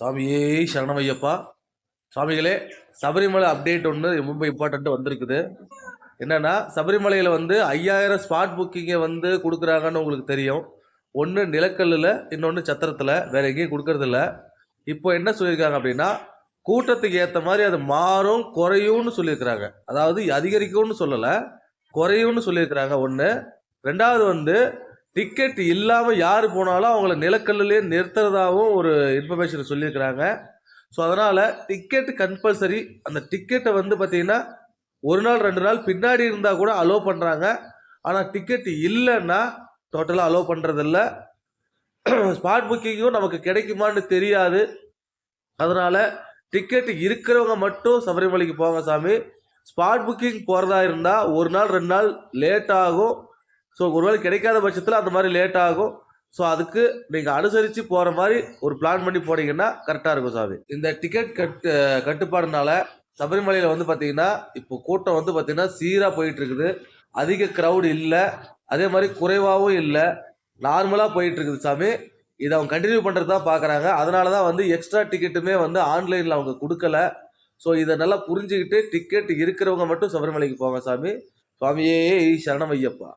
சாமியே சரணமையப்பா. சுவாமிகளே சபரிமலை அப்டேட் ஒன்று ரொம்ப இம்பார்ட்டண்ட்டு வந்திருக்குது. என்னென்னா சபரிமலையில் வந்து ஐயாயிரம் ஸ்பாட் புக்கிங்கை வந்து கொடுக்குறாங்கன்னு உங்களுக்கு தெரியும். ஒன்று நிலக்கல்லில் இன்னொன்று சத்திரத்தில். வேறு எங்கேயும் கொடுக்கறதில்ல. இப்போ என்ன சொல்லியிருக்காங்க அப்படின்னா கூட்டத்துக்கு ஏற்ற மாதிரி அது மாறும் குறையும்னு சொல்லியிருக்கிறாங்க. அதாவது அதிகரிக்கும்னு சொல்லலை குறையும்னு சொல்லியிருக்கிறாங்க. ஒன்று ரெண்டாவது வந்து டிக்கெட் இல்லாமல் யார் போனாலும் அவங்கள நிலக்கல்லுலேயே நிறுத்துறதாகவும் ஒரு இன்ஃபர்மேஷன் சொல்லியிருக்கிறாங்க. ஸோ அதனால் டிக்கெட் கம்பல்சரி அந்த டிக்கெட்டை வந்து பார்த்தீங்கன்னா ஒரு நாள் ரெண்டு நாள் பின்னாடி இருந்தால் கூட அலோவ் பண்ணுறாங்க ஆனால் டிக்கெட் இல்லைன்னா டோட்டலாக அலோவ் பண்ணுறதில்ல ஸ்பாட் புக்கிங்கும் நமக்கு கிடைக்குமான்னு தெரியாது. அதனால் டிக்கெட் இருக்கிறவங்க மட்டும் சபரிமலைக்கு போங்க சாமி. ஸ்பாட் புக்கிங் போகிறதா இருந்தால் ஒரு நாள் ரெண்டு நாள் லேட் ஆகும். ஸோ ஒருவேளை கிடைக்காத பட்சத்தில் அந்த மாதிரி லேட் ஆகும். ஸோ அதுக்கு நீங்கள் அனுசரித்து போகிற மாதிரி ஒரு பிளான் பண்ணி போனீங்கன்னா கரெக்டாக இருக்கும் சாமி. இந்த டிக்கெட் கட்டு கட்டுப்பாடுனால சபரிமலையில் வந்து பார்த்தீங்கன்னா இப்போ கூட்டம் வந்து பார்த்தீங்கன்னா சீராக போயிட்டுருக்குது. அதிக க்ரௌட் இல்லை. அதே மாதிரி குறைவாகவும் இல்லை. நார்மலாக போயிட்டுருக்குது சாமி. இதை அவங்க கண்டினியூ பண்ணுறது தான் பார்க்குறாங்க அதனால தான் வந்து எக்ஸ்ட்ரா டிக்கெட்டுமே வந்து ஆன்லைனில் அவங்க கொடுக்கல. ஸோ இதை நல்லா புரிஞ்சுக்கிட்டு டிக்கெட் இருக்கிறவங்க மட்டும் சபரிமலைக்கு போங்க சாமி. சுவாமியே சரணம் ஐயப்பா.